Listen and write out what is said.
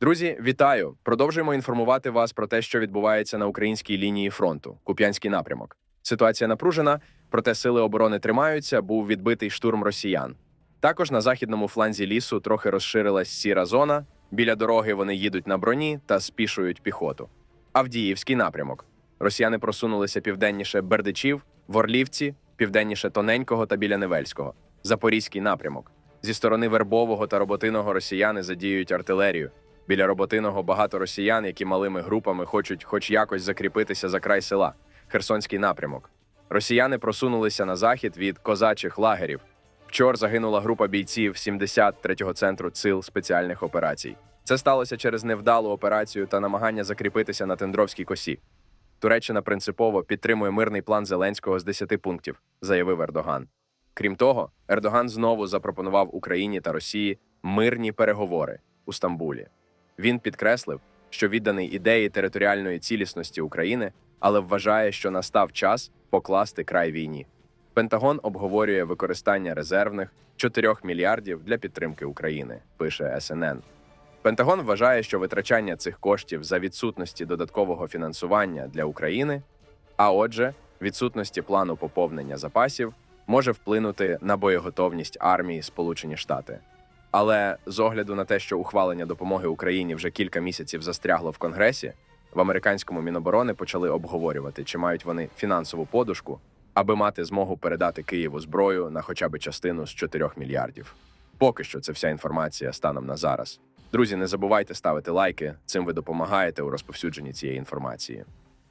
Друзі, вітаю! Продовжуємо інформувати вас про те, що відбувається на українській лінії фронту, Куп'янський напрямок. Ситуація напружена, проте сили оборони тримаються, був відбитий штурм росіян. Також на західному фланзі лісу трохи розширилась сіра зона. Біля дороги вони їдуть на броні та спішують піхоту. Авдіївський напрямок. Росіяни просунулися південніше Бердичів, Ворлівці, південніше Тоненького та біля Невельського. Запорізький напрямок. Зі сторони Вербового та Роботиного росіяни задіюють артилерію. Біля Роботиного багато росіян, які малими групами хочуть хоч якось закріпитися за край села. Херсонський напрямок. Росіяни просунулися на захід від козачих лагерів. Вчора загинула група бійців 73-го центру сил спеціальних операцій. Це сталося через невдалу операцію та намагання закріпитися на Тендровській косі. Туреччина принципово підтримує мирний план Зеленського з 10 пунктів, заявив Ердоган. Крім того, Ердоган знову запропонував Україні та Росії мирні переговори у Стамбулі. Він підкреслив, що відданий ідеї територіальної цілісності України, але вважає, що настав час покласти край війні. Пентагон обговорює використання резервних 4 мільярдів для підтримки України, пише СНН. Пентагон вважає, що витрачання цих коштів за відсутності додаткового фінансування для України, а отже, відсутності плану поповнення запасів, може вплинути на боєготовність армії Сполучені Штати. Але з огляду на те, що ухвалення допомоги Україні вже кілька місяців застрягло в Конгресі, в американському Міноборони почали обговорювати, чи мають вони фінансову подушку, аби мати змогу передати Києву зброю на хоча б частину з 4 мільярдів. Поки що це вся інформація станом на зараз. Друзі, не забувайте ставити лайки. Цим ви допомагаєте у розповсюдженні цієї інформації.